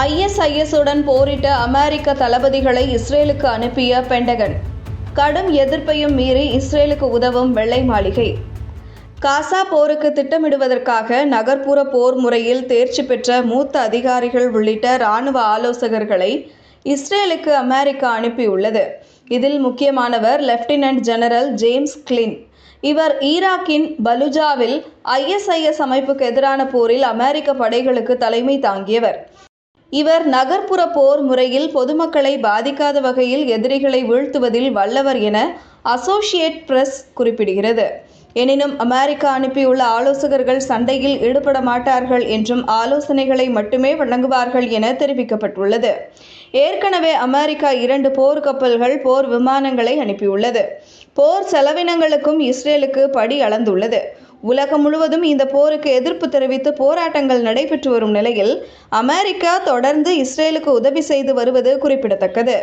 ஐஎஸ்ஐஎஸ்ஸுடன் போரிட்ட அமெரிக்க தளபதிகளை இஸ்ரேலுக்கு அனுப்பிய பெண்டகன் கடும் எதிர்ப்பையும் மீறி இஸ்ரேலுக்கு உதவும் வெள்ளை மாளிகை. காசா போருக்கு திட்டமிடுவதற்காக நகர்ப்புற போர் முறையில் தேர்ச்சி பெற்ற மூத்த அதிகாரிகள் உள்ளிட்ட இராணுவ ஆலோசகர்களை இஸ்ரேலுக்கு அமெரிக்கா அனுப்பியுள்ளது. இதில் முக்கியமானவர் லெப்டினன்ட் ஜெனரல் ஜேம்ஸ் கிளின். இவர் ஈராக்கின் பலுஜாவில் ஐஎஸ்ஐஎஸ் அமைப்புக்கு எதிரான போரில் அமெரிக்க படைகளுக்கு தலைமை தாங்கியவர். இவர் நகர்ப்புற போர் முறையில் பொதுமக்களை பாதிக்காத வகையில் எதிரிகளை வீழ்த்துவதில் வல்லவர் என அசோசியேட் பிரஸ் குறிப்பிடுகிறது. எனினும் அமெரிக்கா அனுப்பியுள்ள ஆலோசகர்கள் சண்டையில் ஈடுபட மாட்டார்கள் என்றும் ஆலோசனைகளை மட்டுமே வழங்குவார்கள் என தெரிவிக்கப்பட்டுள்ளது. ஏற்கனவே அமெரிக்கா இரண்டு போர் கப்பல்கள் போர் விமானங்களை அனுப்பியுள்ளது. போர் செலவினங்களுக்கும் இஸ்ரேலுக்கு படி அளந்துள்ளது. உலகம் முழுவதும் இந்த போருக்கு எதிர்ப்பு தெரிவித்து போராட்டங்கள் நடைபெற்று வரும் நிலையில் அமெரிக்கா தொடர்ந்து இஸ்ரேலுக்கு உதவி செய்து வருவது குறிப்பிடத்தக்கது.